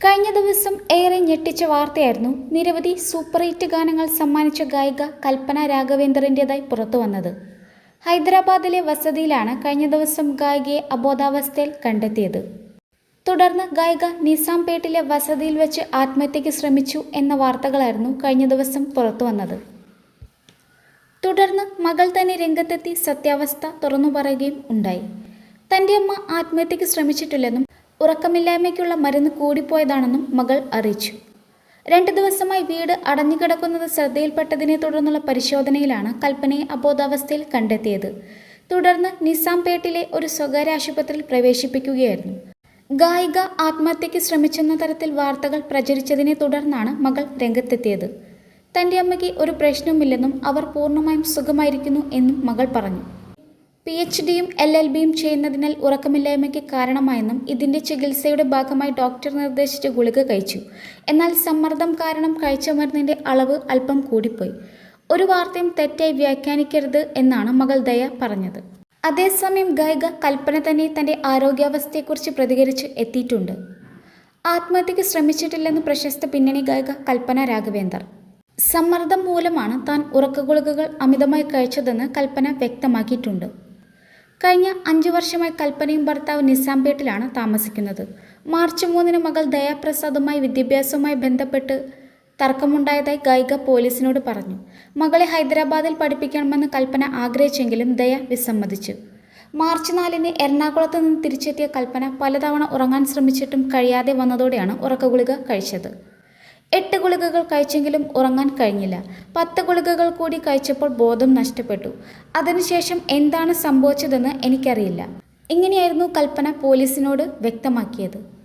കഴിഞ്ഞ ദിവസം ഏറെ ഞെട്ടിച്ച വാർത്തയായിരുന്നു നിരവധി സൂപ്പർ ഹിറ്റ് ഗാനങ്ങൾ സമ്മാനിച്ച ഗായിക കൽപ്പന രാഘവേന്ദ്രന്റെതായി പുറത്തു വന്നത്. ഹൈദരാബാദിലെ വസതിയിലാണ് കഴിഞ്ഞ ദിവസം ഗായികയെ അബോധാവസ്ഥയിൽ കണ്ടെത്തിയത്. തുടർന്ന് ഗായിക നിസാംപേട്ടിലെ വസതിയിൽ വെച്ച് ആത്മഹത്യയ്ക്ക് ശ്രമിച്ചു എന്ന വാർത്തകളായിരുന്നു കഴിഞ്ഞ ദിവസം പുറത്തു വന്നത്. തുടർന്ന് മകൾ തന്നെ രംഗത്തെത്തി സത്യാവസ്ഥ തുറന്നു പറയുകയും ഉണ്ടായി. തന്റെ അമ്മ ആത്മഹത്യയ്ക്ക് ശ്രമിച്ചിട്ടില്ലെന്നും ഉറക്കമില്ലായ്മയ്ക്കുള്ള മരുന്ന് കൂടിപ്പോയതാണെന്നും മകൾ അറിയിച്ചു. രണ്ട് ദിവസമായി വീട് അടഞ്ഞുകിടക്കുന്നത് ശ്രദ്ധയിൽപ്പെട്ടതിനെ തുടർന്നുള്ള പരിശോധനയിലാണ് കൽപ്പനയെ അബോധാവസ്ഥയിൽ കണ്ടെത്തിയത്. തുടർന്ന് നിസാംപേട്ടിലെ ഒരു സ്വകാര്യ ആശുപത്രിയിൽ പ്രവേശിപ്പിക്കുകയായിരുന്നു. ഗായിക ആത്മഹത്യയ്ക്ക് ശ്രമിച്ചെന്ന തരത്തിൽ വാർത്തകൾ പ്രചരിച്ചതിനെ തുടർന്നാണ് മകൾ രംഗത്തെത്തിയത്. തന്റെ അമ്മയ്ക്ക് ഒരു പ്രശ്നവുമില്ലെന്നും അവർ പൂർണമായും സുഖമായിരിക്കുന്നു എന്നും മകൾ പറഞ്ഞു. പി എച്ച് ഡിയും എൽ എൽ ബിയും ചെയ്യുന്നതിനാൽ ഉറക്കമില്ലായ്മയ്ക്ക് കാരണമായെന്നും ഇതിന്റെ ചികിത്സയുടെ ഭാഗമായി ഡോക്ടർ നിർദ്ദേശിച്ച ഗുളിക കഴിച്ചു. എന്നാൽ സമ്മർദ്ദം കാരണം കഴിച്ച മരുന്നിന്റെ അളവ് അല്പം കൂടിപ്പോയി. ഒരു വാർത്തയും തെറ്റായി വ്യാഖ്യാനിക്കരുത് എന്നാണ് മകൾ ദയ പറഞ്ഞത്. അതേസമയം ഗായിക കൽപ്പന തന്നെ തന്റെ ആരോഗ്യാവസ്ഥയെക്കുറിച്ച് പ്രതികരിച്ച് എത്തിയിട്ടുണ്ട്. ആത്മഹത്യക്ക് ശ്രമിച്ചിട്ടില്ലെന്ന് പ്രശസ്ത പിന്നണി ഗായിക കൽപ്പന രാഘവേന്ദർ. സമ്മർദ്ദം മൂലമാണ് താൻ ഉറക്കഗുളികകൾ അമിതമായി കഴിച്ചതെന്ന് കൽപ്പന വ്യക്തമാക്കിയിട്ടുണ്ട്. കഴിഞ്ഞ അഞ്ചു വർഷമായി കൽപ്പനയും ഭർത്താവ് നിസാംപേട്ടിലാണ് താമസിക്കുന്നത്. മാർച്ച് മൂന്നിന് മകൾ ദയാപ്രസാദുമായി വിദ്യാഭ്യാസവുമായി ബന്ധപ്പെട്ട് തർക്കമുണ്ടായതായി ഗായിക പോലീസിനോട് പറഞ്ഞു. മകളെ ഹൈദരാബാദിൽ പഠിപ്പിക്കണമെന്ന് കൽപ്പന ആഗ്രഹിച്ചെങ്കിലും ദയ വിസമ്മതിച്ചു. മാർച്ച് നാലിന് എറണാകുളത്ത് നിന്ന് തിരിച്ചെത്തിയ കൽപ്പന പലതവണ ഉറങ്ങാൻ ശ്രമിച്ചിട്ടും കഴിയാതെ വന്നതോടെയാണ് ഉറക്കഗുളിക കഴിച്ചത്. എട്ട് ഗുളികകൾ കഴിച്ചെങ്കിലും ഉറങ്ങാൻ കഴിഞ്ഞില്ല. പത്ത് ഗുളികകൾ കൂടി കഴിച്ചപ്പോൾ ബോധം നഷ്ടപ്പെട്ടു. അതിനുശേഷം എന്താണ് സംഭവിച്ചതെന്ന് എനിക്കറിയില്ല. ഇങ്ങനെയായിരുന്നു കൽപ്പന പോലീസിനോട് വ്യക്തമാക്കിയത്.